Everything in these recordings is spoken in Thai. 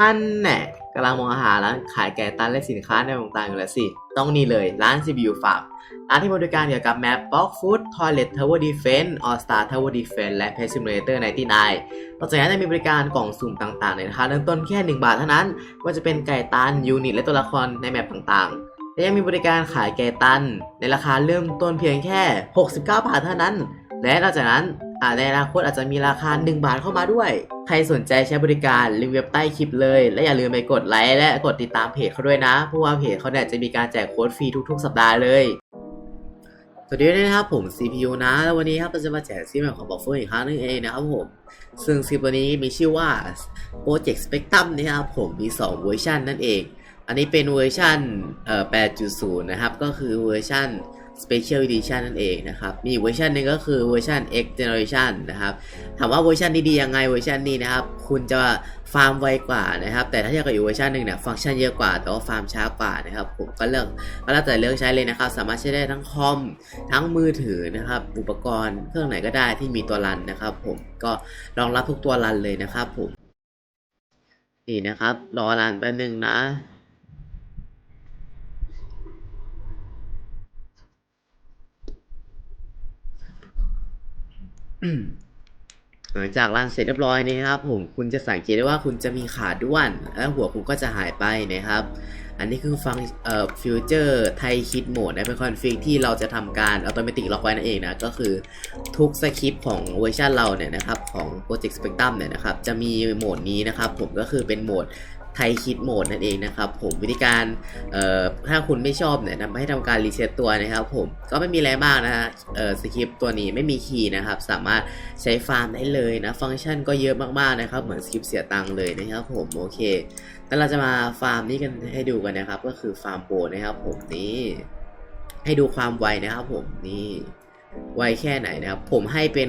ท่านแน่กำลังมองหาร้านขายไก่ตันและสินค้าในต่างๆอยู่แล้วสิ ต้องนี่เลยร้าน CPU Farm ร้านที่บริการเกี่ยวกับแมป Box Food Toilet Tower Defense All Star Tower Defense และ Pet Simulator 99นอกจากนั้นยังมีบริการกล่องสุ่มต่างๆในราคาเริ่มต้นแค่ 1 บาทเท่านั้นว่าจะเป็นไก่ตันยูนิตและตัวละครในแมปต่างๆ และยังมีบริการขายไก่ตัน ในราคาเริ่มต้นเพียงแค่ 69 บาทเท่านั้น และนอกจากนั้น ในอนาคตอาจจะมีราคา 1 บาทเข้ามาด้วย ใครสนใจใช้บริการลิงก์เว็บใต้คลิปเลย และอย่าลืมไปกดไลค์และกดติดตามเพจเขาด้วยนะ เพราะว่าเพจเขาเนี่ยจะมีการแจกโค้ดฟรีทุกๆ สัปดาห์เลยสวัสดีด้วยนะครับผม CPU นะ แล้ววันนี้ครับเราจะมาแจกซิมแบบของ Buffer อีกครั้งหนึงเองนะครับผม ซึ่งซิมตัวนี้มีชื่อว่า Project Spectrum นะครับผมมี 2 เวอร์ชันนั่นเอง อันนี้เป็นเวอร์ชันเอ่อ8.0 นะครับ ก็คือเวอร์ชัน Special Edition นั่นเองนะครับ มีอีกเวอร์ชันหนึ่งก็คือเวอร์ชัน X Generation นะครับ ถามว่าเวอร์ชันนี้ดียังไงเวอร์ชันนี้นะครับ คุณจะฟาร์มไวกว่านะครับ แต่ถ้าเทียบกับอีกเวอร์ชันหนึ่งเนี่ย ฟังก์ชันเยอะกว่า แต่ว่าฟาร์มช้ากว่านะครับ ผมก็เลือกก็แล้วแต่เลือกใช้เลยนะครับ สามารถใช้ได้ทั้งคอม ทั้งมือถือนะครับ อุปกรณ์เครื่องไหนก็ได้ที่มีตัวรันนะครับ ผมก็รองรับทุกตัวรันเลยนะครับผมนี่นะครับ รอรันแป๊บนึงนะ หลังจากรันเสร็จเรียบร้อยนะครับ ผมคุณจะสังเกตได้ว่าคุณจะมีขาด้วนและหัวคุณก็จะหายไปนะครับ อันนี้คือฟังเอ่อฟิวเจอร์ไทยคิดโหมดนะเป็นคอนฟิกที่เราจะทำการอัตโนมัติล็อกไว้นั่นเองนะ ก็คือทุกสคริปต์ของเวอร์ชันเราเนี่ยนะครับ ของ Project Spectrum เนี่ยนะครับ จะมีโหมดนี้นะครับ ผมก็คือเป็นโหมด ไทยคิดโหมดนั่นเองนะครับผมวิธีการเอ่อถ้าคุณไม่ชอบเนี่ยทำให้ทำการรีเซ็ตตัวนะครับผมก็ไม่มีอะไรมากนะฮะเอ่อสคริปต์ตัวนี้ไม่มีคีย์นะครับสามารถใช้ฟาร์มได้เลยนะฟังก์ชันก็เยอะมากๆนะครับเหมือนสคริปต์เสียตังค์เลยนะครับผมโอเคแล้วเราจะมาฟาร์มนี้กันให้ดูกันนะครับก็คือฟาร์มโปรนะครับผมนี่ให้ดูความไวนะครับผมนี่ ไวแค่ไหนนะครับ ผมให้เป็น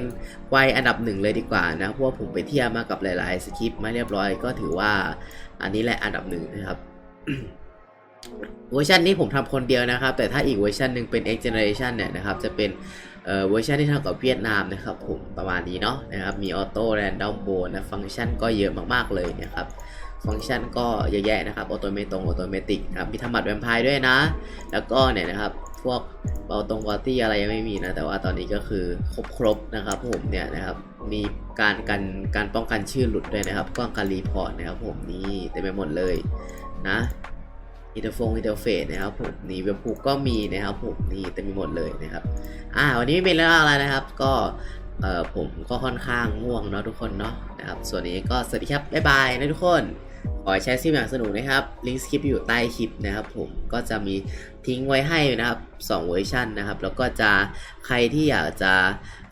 ไวอันดับหนึ่งเลยดีกว่านะเพราะว่าผมไปเทียบมากับหลาย ๆ สคริปต์มาเรียบร้อยก็ถือว่าอันนี้แหละอันดับหนึ่งนะครับเวอร์ชันนี้ผมทำคนเดียวนะครับ แต่ถ้าอีกเวอร์ชันหนึ่งเป็น X Generation เนี่ยนะครับจะเป็นเวอร์ชันที่ท่ากับเวียดนามนะครับผมประมาณนี้เนาะนะครับมีออโต้แรนดอมโบนะฟังก์ชันก็เยอะมากๆเลยนะครับฟังก์ชันก็เยอะแยะนะครับออโตเมตรงออโตเมติกครับมีทำบัตรแวมไพร์ด้วยนะ แล้วก็เนี่ยนะครับ วกเบาตรงวอตตี้อะไรยังไม่มีนะ แต่ว่าตอนนี้ก็คือครบครบนะครับผมเนี่ยนะครับมีการกันการป้องกันชื่อหลุดด้วยนะครับป้องกันรีพอร์ตนะครับผมนี่เต็มไปหมดเลยนะอินเตอร์ฟงอินเตอร์เฟซนะครับผมนี่เว็บพูก็มีนะครับผมนี่เต็มไปหมดเลยนะครับอ่าวันนี้ไม่เป็นเรื่องอะไรนะครับ ก็เออผมก็ค่อนข้างง่วงเนาะทุกคนเนาะนะครับส่วนนี้ก็สวัสดีครับบ๊ายบายนะทุกคนขอให้ใช้ซิมอย่างสนุกนะครับลิงก์สคริปอยู่ใต้คลิปนะครับผมก็จะมีทิ้งไว้ให้นะครับ 2เวอร์ชันนะครับแล้วก็จะใครที่อยากจะ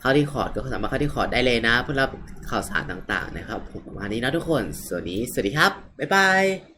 เข้าที่คอร์ดก็สามารถเข้าที่คอร์ดได้เลยนะ เพื่อรับข่าวสารต่างๆนะครับผมประมาณนี้นะทุกคนสวัสดีสวัสดีครับ บ๊ายบาย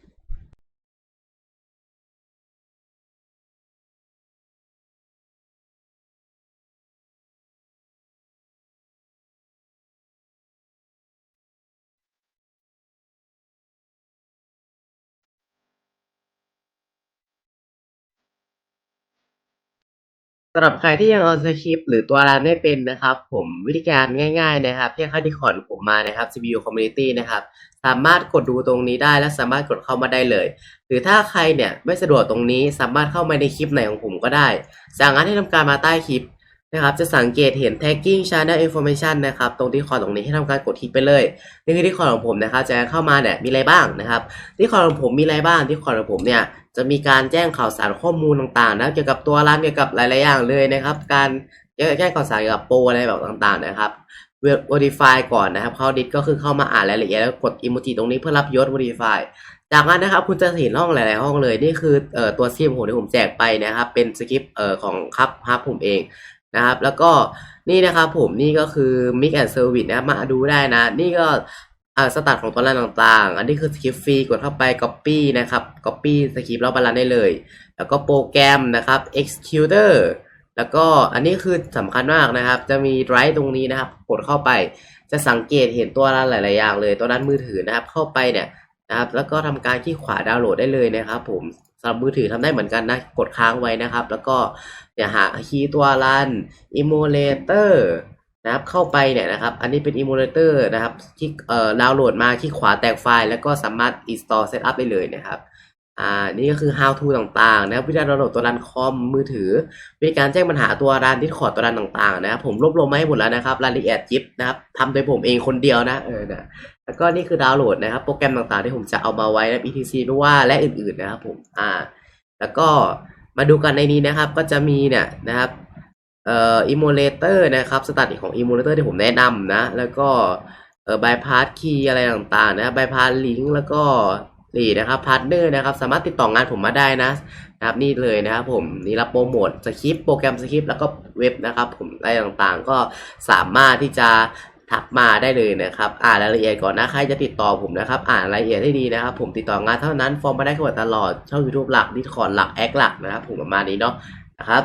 สำหรับใครที่ยังเอาสคริปต์หรือตัวรันไม่เป็นนะครับ ผมวิธีการง่าย ๆ นะครับเพียงเข้าที่คอร์ดผมมานะครับ CPU Community นะครับ สามารถกดดูตรงนี้ได้และสามารถกดเข้ามาได้เลย หรือถ้าใครเนี่ยไม่สะดวกตรงนี้สามารถเข้ามาในคลิปไหนของผมก็ได้จากนั้นให้ทำการมาใต้คลิปนะครับ จะสังเกตเห็น tagging channel information นะครับ ตรงที่คอดตรงนี้ให้ทำการกดคลิกไปเลย นี่คือที่คอดของผมนะครับ จะเข้ามาเนี่ยมีอะไรบ้างนะครับ ที่คอดของผมมีอะไรบ้าง ที่คอดของผมเนี่ย จะมีการแจ้งข่าวสารข้อมูลต่างๆนะเกี่ยวกับตัวร้านเกี่ยวกับหลายๆอย่างเลยนะครับ การแจ้งข่าวสารเกี่ยวกับโปรอะไรแบบต่างๆ นะครับ verify ก่อนนะครับเข้าดิสก็คือเข้ามาอ่านรายละเอียดแล้วกดอิโมจิตรงนี้เพื่อรับยศ verify จากนั้นนะครับคุณจะเห็นห้องหลาย ๆ ห้องเลยนี่คือเอ่อตัวซีมผมที่ผมแจกไปนะครับ เป็นสคริปต์เอ่อของครับฮับผมเองนะครับ แล้วก็นี่นะครับผมนี่ก็คือ mix and service นะครับมาดูได้นะ นี่ก็ สตาร์ทของตัวรันต่างๆ อันนี้คือสคริปต์ฟรีกดเข้าไป copy นะครับ copy สคริปต์แล้วบารันได้เลย แล้วก็โปรแกรมนะครับ executor แล้วก็อันนี้คือสำคัญมากนะครับ จะมี drive ตรงนี้นะครับ กดเข้าไป จะสังเกตเห็นตัวรันหลาย ๆ อย่างเลย ตัวรันมือถือนะครับ เข้าไปเนี่ยนะครับ แล้วก็ทำการคลิกขวาดาวน์โหลดได้เลยนะครับ ผมสำหรับมือถือทำได้เหมือนกันนะ กดค้างไว้นะครับ แล้วก็เนี่ยหาคีย์ตัวรัน emulator นะครับเข้าไปเนี่ยนะครับ อันนี้เป็น emulator นะครับคลิกเอ่อดาวน์โหลดมาคลิกขวาแตกไฟล์แล้วก็สามารถ install setup ได้เลยนะครับอ่านี่ก็คือ how to ต่างๆ นะครับวิธีดาวน์โหลดตัวรันคอมมือถือวิธีการแจ้งปัญหาตัวรันดิสคอร์ดตัวรันต่างๆ นะครับ ผมรวบรวมมาให้หมดแล้วนะครับรายละเอียดยิบนะครับทำโดยผมเองคนเดียวนะเออนะแล้วก็นี่คือดาวน์โหลดนะครับ โปรแกรมต่างๆ ที่ผมจะเอามาไว้นะ etc ด้วยว่าและอื่นๆนะครับผมอ่า แล้วก็มาดูกันในนี้นะครับ ก็จะมีเนี่ยนะครับ เอ่อ emulator นะครับสตาร์ทของ emulator ที่ผมแนะนำนะ แล้วก็เอ่อ bypass key อะไรต่างๆนะ bypass link แล้วก็นี่นะครับ partner นะครับ สามารถติดต่องานผมมาได้นะนะครับนี่เลยนะครับผมนี่รับโปรโมทสคริปต์โปรแกรมสคริปต์แล้วก็เว็บนะครับผมอะไรต่างๆ ก็สามารถที่จะทักมาได้เลยนะครับ อ่านรายละเอียดก่อนนะใครจะติดต่อผมนะครับ อ่านรายละเอียดให้ดีนะครับ ผมติดต่องานเท่านั้นฟอร์มมาได้ตลอดช่อง YouTube หลักดิสคอร์ดหลักแอคหลักนะครับผมประมาณนี้เนาะนะครับ